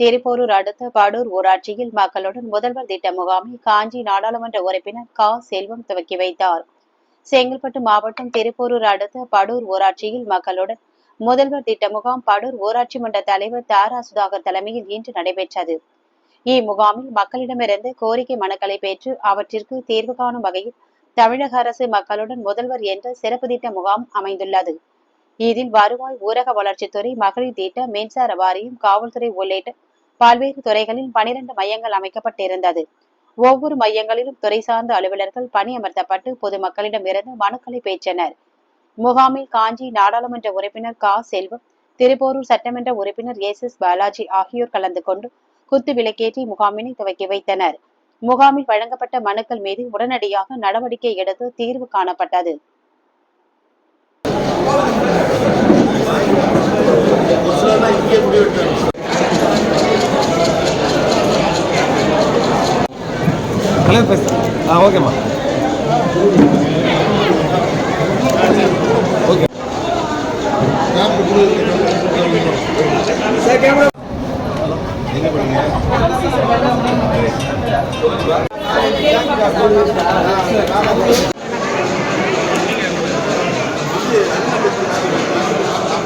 திருப்போரூர் அடுத்த படூர் ஊராட்சியில் மக்களுடன் முதல்வர் திட்ட முகாமை காஞ்சி நாடாளுமன்ற உறுப்பினர் கா. செல்வம் துவக்கி வைத்தார். செங்கல்பட்டு மாவட்டம் திருப்போரூர் அடுத்த படூர் ஊராட்சியில் மக்களுடன் முதல்வர் திட்ட முகாம் படூர் ஊராட்சி மன்ற தலைவர் தாரா சுதாகர் தலைமையில் இன்று நடைபெற்றது. இம்முகாமில் மக்களிடமிருந்து கோரிக்கை மனுக்களை பெற்று அவற்றிற்கு தீர்வு காணும் வகையில் தமிழக அரசு மக்களுடன் முதல்வர் என்ற சிறப்பு திட்ட முகாம் அமைந்துள்ளது. இதில் வருவாய் ஊரக வளர்ச்சித்துறை மகளிர் திட்ட மின்சார வாரியம் காவல்துறை உள்ளிட்ட பல்வேறு துறைகளில் பனிரெண்டு மையங்கள் அமைக்கப்பட்டிருந்தது. ஒவ்வொரு மையங்களிலும் துறை சார்ந்த அலுவலர்கள் பணியமர்த்தப்பட்டு பொதுமக்களிடம் இருந்து மனுக்களை பெற்றனர். முகாமில் காஞ்சி நாடாளுமன்ற உறுப்பினர் கா. செல்வம் திருப்போரூர் சட்டமன்ற உறுப்பினர் எஸ். எஸ். பாலாஜி ஆகியோர் கலந்து கொண்டு குத்து விளக்கேற்றி முகாமினை துவக்கி வைத்தனர். முகாமில் வழங்கப்பட்ட மனுக்கள் மீது உடனடியாக நடவடிக்கை எடுத்து தீர்வு காணப்பட்டது. ஹலோ பேச ஆ ஓகேம்மா ஓகே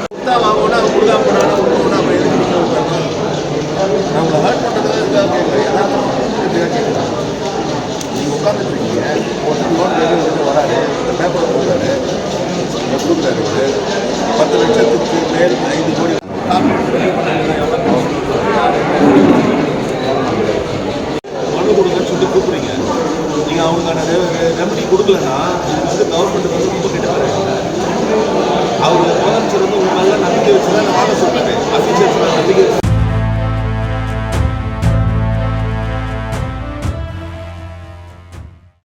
கொடுத்தா வாங்கணும் அவங்க கொடுக்காம போனாலும் நான் ஹர்ட் பண்ணுறதுக்காக கேட்குறேன் கொடுக்குறாரு வராரு இந்த பேப்பரை கொடுக்குறாரு இதை கொடுக்குறாரு இவரு. பத்து லட்சத்துக்கு மேல் ஐந்து கோடி. மனு கொடுங்கன்னு சொல்லி கூப்பிடுறீங்க. நீங்கள் அவங்களுக்கான ரெமடி கொடுக்கலன்னா இது வந்து கவர்மெண்ட் வந்து ரொம்ப கிட்ட